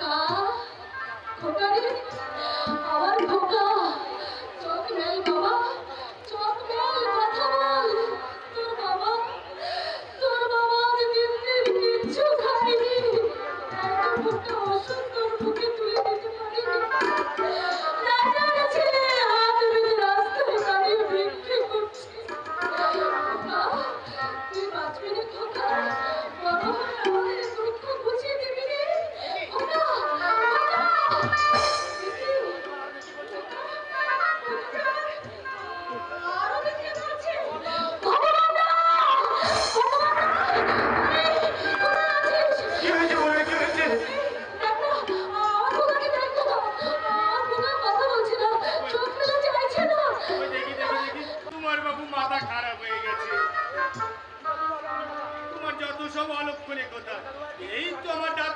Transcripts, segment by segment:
খোকা খোকা রে আমার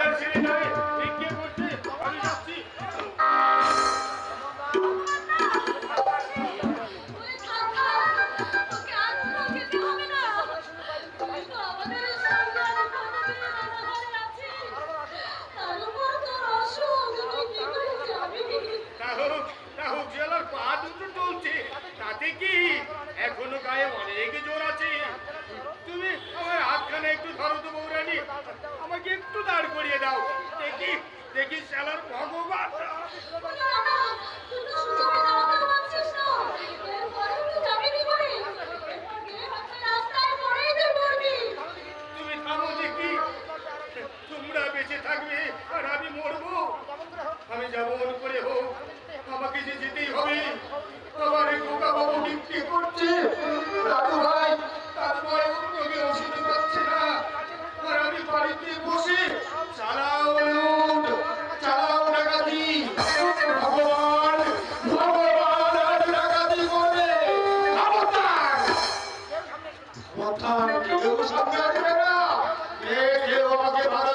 রাজা শ্রী একটু দাঁড় করিয়ে দাও দেখি দেখি শালার ভগবান সবাই